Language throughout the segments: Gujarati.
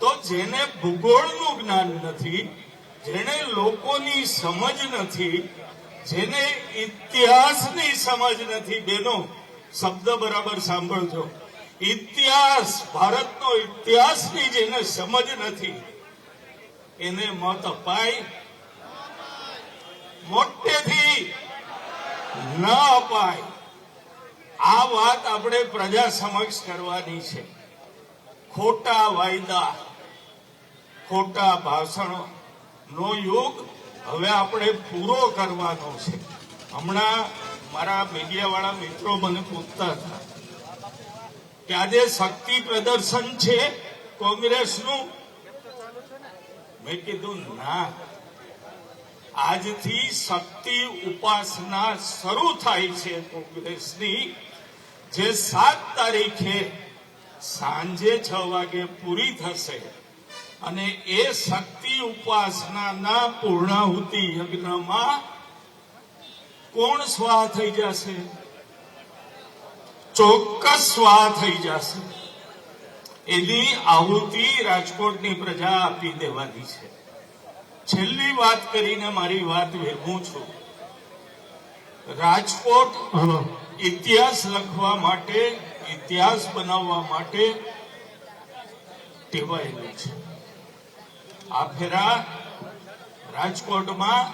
તો જેને ભૂગોળનું જ્ઞાન નથી, જેને લોકોની સમજ નથી, જેને ઇતિહાસની સમજ નથી, બેનો, શબ્દ બરાબર સાંભળજો. ઇતિહાસ, ભારતનો ઇતિહાસની જેને સમજ નથી, એને મત અપાય મોટેથી ન અપાય. આ વાત આપણે પ્રજા સમક્ષ કરવાની છે. ખોટા વાયદા. ખોટા ભાષણો નો યુગ હવે આપણે પૂરો કરવાનો છે. હમણાં મારા મીડિયાવાળા મિત્રો મને પૂછતા હતા કે આજે શક્તિ પ્રદર્શન છે કોંગ્રેસનું? મેં કીધું, ના. આજથી શક્તિ ઉપાસના શરૂ થાય છે કોંગ્રેસની. જે સાત તારીખે સાંજે છ વાગે પૂરી થશે. અને એ શક્તિ ઉપાસનાના પૂર્ણાહુતિ યજ્ઞમાં કોણ સ્વાહ થઈ જશે? ચોક્કસ સ્વાહ થઈ જશે. એની આહુતિ રાજકોટની પ્રજા આપી દેવાની છે. છેલ્લી વાત કરીને મારી વાત વેગું છું. રાજકોટ ઇતિહાસ લખવા માટે ઇતિહાસ બનાવવા માટે ટેવાયેલું છે. આ ફેરા રાજકોટમાં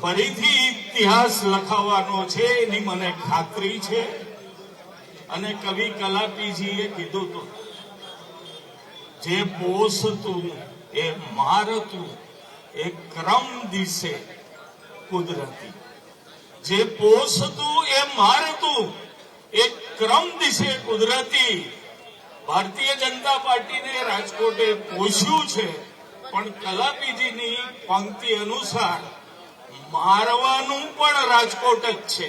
ફરીથી ઇતિહાસ લખાવવાનો છે, એની મને ખાતરી છે. અને કવિ કલાપીજીએ કીધું હતું જે પોષતું, એ મારતું, એ ક્રમ દિશે કુદરતી. જે પોષતું, એ મારતું, એ ક્રમ દિશે કુદરતી. ભારતીય જનતા પાર્ટીને રાજકોટે પોષ્યું છે. પણ કલાપીજીની પંક્તિ અનુસાર મારવાનું પણ રાજકોટ જ છે.